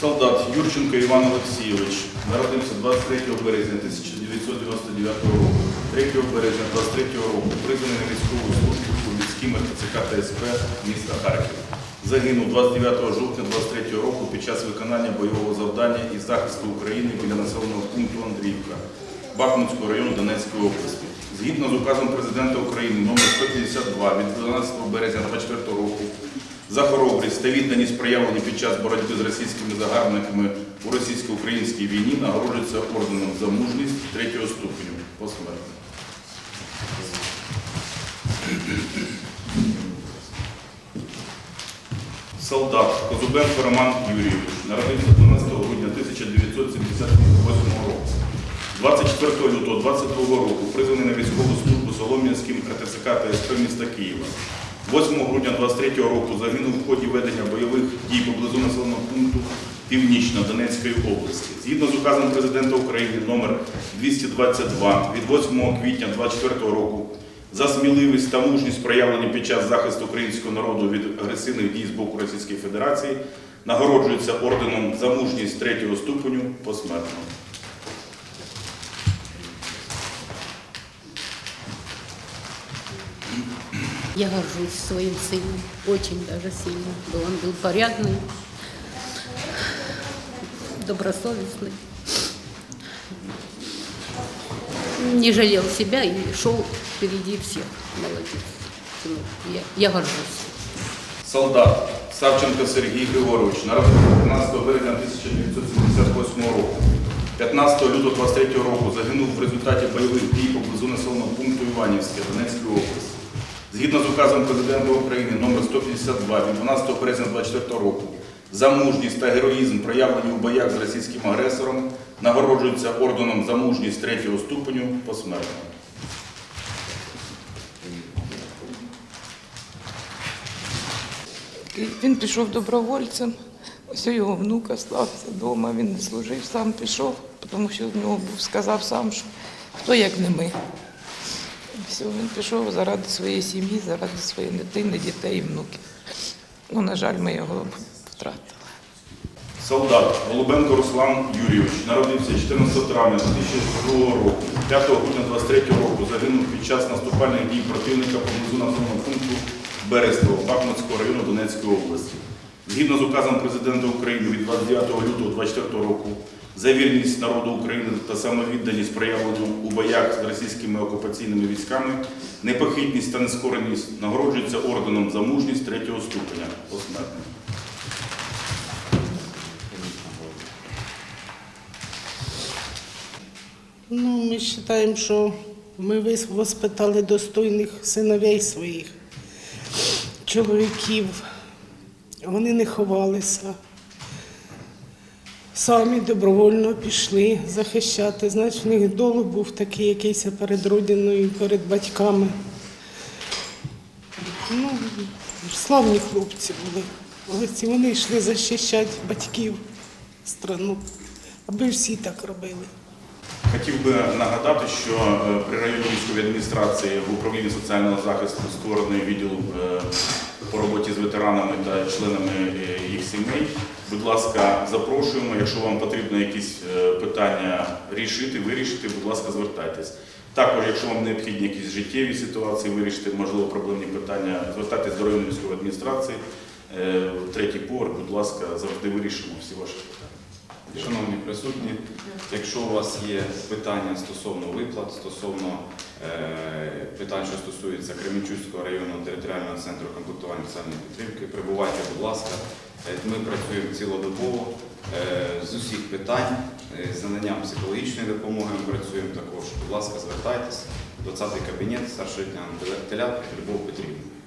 Солдат Юрченко Іван Олексійович народився 23 березня 1999 року. 3 березня 23 року призваний на військову службу у міським РТЦК та СП міста Харків. Загинув 29 жовтня 23 року під час виконання бойового завдання із захисту України біля населеного пункту Андріївка Бахмутського району Донецької області. Згідно з указом президента України номер 152 від 12 березня 24 року за хоробрість та відданість проявлені під час боротьби з російськими загарбниками у російсько-українській війні нагороджується орденом за мужність третього ступеню посмертно. Солдат Козубенко Роман Юрійович народився 12 грудня 1978 року. 24 лютого 22 року призваний на військову службу Солом'янським РТЦК та СП міста Києва. 8 грудня 23 року загинув в ході ведення бойових дій поблизу населеного пункту Північна Донецької області. Згідно з указом президента України номер 222 від 8 квітня 24 року за сміливість та мужність проявлені під час захисту українського народу від агресивних дій з боку Російської Федерації нагороджується орденом за мужність третього ступеню посмертно. Я горжусь своим сыном, очень даже сильно. Он был порядный, добросовестный. Не жалел себя и шел впереди всех. Молодец. сынок. Я, я горжусь. Солдат Савченко Сергій Григорович народився 13 березня 1978 року. 15 лютого 23 року загинув в результаті бойових дій поблизу населеного пункту Іванівське Донецької області. Згідно з указом президента України номер 152 від 12 березня 24 року за мужність та героїзм, проявлені у боях з російським агресором, нагороджується орденом за мужність третього ступеню посмертно. Він пішов добровольцем. Ось його внука стався вдома, він не служив, сам пішов, тому що в нього був сказав сам, що хто як не ми. Все, він пішов заради своєї сім'ї, заради своєї дитини, дітей і внуків. Ну, на жаль, ми його втратили. Солдат Голубенко Руслан Юрійович народився 14 травня 2002 року. 5 грудня 23 року загинув під час наступальних дій противника поблизу населеного пункту Берестово Бахмутського району Донецької області. Згідно з указом президента України від 29 лютого 2024 року за вірність народу України та самовідданість проявлену у боях з російськими окупаційними військами, непохитність та нескореність нагороджується орденом за мужність третього ступеня посмертно. Ну, ми вважаємо, що ми воспитали достойних синовей своїх, чоловіків. Вони не ховалися. Самі добровольно пішли захищати. Значить, в них долг був такий якийсь перед родиною, перед батьками. Ну, славні хлопці були. Молодці. Вони йшли захищати батьків, страну, аби всі так робили. Хотів би нагадати, що е, при районній військовій адміністрації в управлінні соціального захисту створений відділ е, по роботі з ветеранами та членами е, їх сімей. Будь ласка, запрошуємо. Якщо вам потрібно якісь питання рішити, вирішити, будь ласка, звертайтесь. Також, якщо вам необхідні якісь життєві ситуації вирішити, можливо, проблемні питання, звертайтесь до районної військової адміністрації. Третій поверх, будь ласка, завжди вирішимо всі ваші питання. Шановні присутні, якщо у вас є питання стосовно виплат, стосовно е, питань, що стосуються Кременчуцького районного територіального центру комплектування соціальної підтримки, прибувайте, будь ласка. Е, Ми працюємо цілодобово е, з усіх питань, е, з наданням психологічної допомоги ми працюємо також. Будь ласка, звертайтесь. 20-й кабінет, старший лейтенант Теляк Любов Петрівна.